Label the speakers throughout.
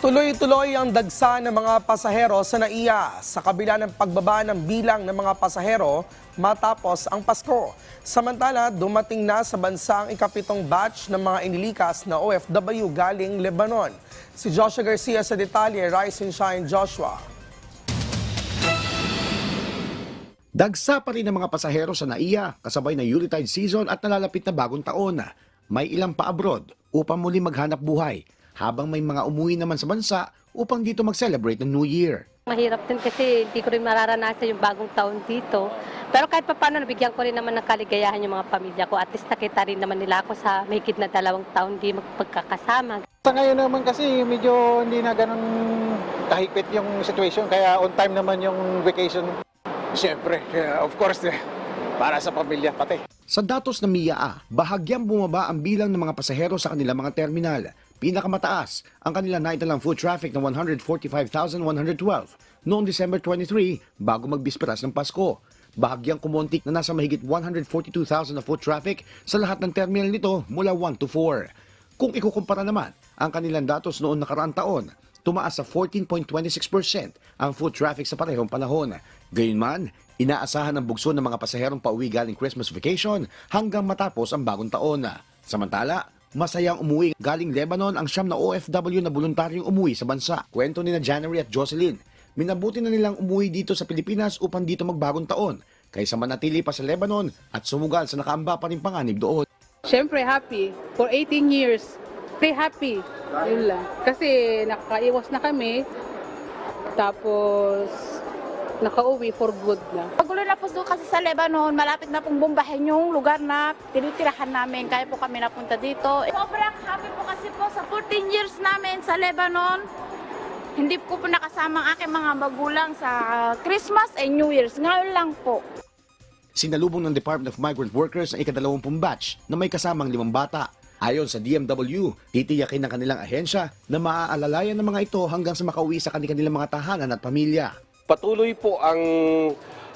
Speaker 1: Tuloy-tuloy ang dagsa ng mga pasahero sa NAIA sa kabila ng pagbaba ng bilang ng mga pasahero matapos ang Pasko. Samantala, dumating na sa bansa ang ikapitong batch ng mga inilikas na OFW galing Lebanon. Si Joshua Garcia sa detalye, Rise and Shine Joshua.
Speaker 2: Dagsa pa rin ang mga pasahero sa NAIA kasabay na Yuletide season at nalalapit na bagong taon. May ilang pa abroad upang muli maghanap buhay habang may mga umuwi naman sa bansa upang dito mag-celebrate ng New Year.
Speaker 3: Mahirap din kasi hindi ko rin mararanasan yung bagong taon dito. Pero kahit pa paano, nabigyan ko rin naman ng kaligayahan yung mga pamilya ko. At least nakita rin naman nila ako sa mahigit na dalawang taon di magpagkakasama.
Speaker 4: Sa ngayon naman kasi medyo hindi na ganun kahigpit yung situation kaya on time naman yung vacation. Siyempre, yeah, of course, eh, para sa pamilya pati.
Speaker 2: Sa datos ng MIA, bahagyang bumaba ang bilang ng mga pasahero sa kanilang mga terminal. Pinakamataas ang kanilang naitalang food traffic na 145,112 noong December 23 bago magbisperas ng Pasko. Bahagyang kumontik na nasa mahigit 142,000 na foot traffic sa lahat ng terminal nito mula 1 to 4. Kung ikukumpara naman ang kanilang datos noong nakaraang taon, tumaas sa 14.26% ang foot traffic sa parehong panahon. Gayunman, inaasahan ang bugso ng mga pasaherong pauwi galing Christmas vacation hanggang matapos ang bagong taon. Samantala, masayang umuwi galing Lebanon ang siyam na OFW na voluntaryong umuwi sa bansa. Kwento ni na January at Jocelyn, minabuti na nilang umuwi dito sa Pilipinas upang dito magbagong taon kaysa manatili pa sa Lebanon at sumugal sa nakaamba pa rin panganib doon.
Speaker 5: Siyempre happy. For 18 years, stay happy. Yun lang. Kasi nakaiwas na kami. Tapos, nakauwi for good na.
Speaker 6: Pagulo na po doon kasi sa Lebanon, malapit na pong bombahin yung lugar na tinitirahan namin. Kaya po kami napunta dito. Sobrang happy po kasi po sa 14 years namin sa Lebanon. Hindi ko po nakasama ang aking mga magulang sa Christmas and New Year's. Ngayon lang po.
Speaker 2: Sinalubong ng Department of Migrant Workers ang ikadalawampung batch na may kasamang limang bata. Ayon sa DMW, titiyakin ng kanilang ahensya na maaalalayan ng mga ito hanggang sa makauwi sa kanilang mga tahanan at pamilya.
Speaker 7: Patuloy po ang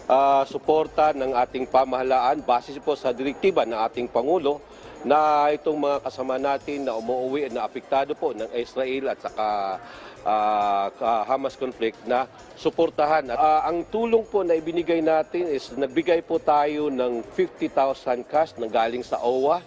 Speaker 7: ah, suporta ng ating pamahalaan base po sa direktiba ng ating Pangulo na itong mga kasama natin na umuwi at na apektado po ng Israel at saka ka- Hamas conflict na suportahan. Ah, ang tulong po na ibinigay natin is nagbigay po tayo ng 50,000 cash na galing sa OWA.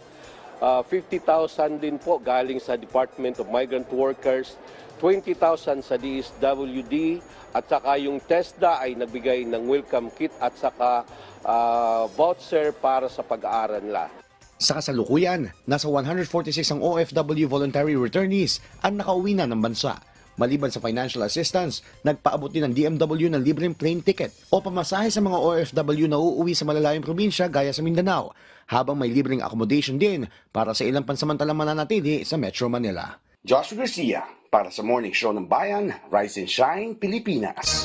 Speaker 7: Ah, 50,000 din po galing sa Department of Migrant Workers, 20,000 sa DSWD, at saka yung TESDA ay nagbigay ng welcome kit at saka ah, voucher para sa pag-aaral nila.
Speaker 2: Sa kasalukuyan, nasa 146 ang OFW voluntary returnees ang nakauwi na ng bansa. Maliban sa financial assistance, nagpaabot din ng DMW ng libreng plane ticket o pamasahe sa mga OFW na uuwi sa malalayong probinsya gaya sa Mindanao, habang may libreng accommodation din para sa ilang pansamantalang mananatili sa Metro Manila.
Speaker 8: Joshua Garcia para sa Morning Show ng Bayan, Rise and Shine, Pilipinas.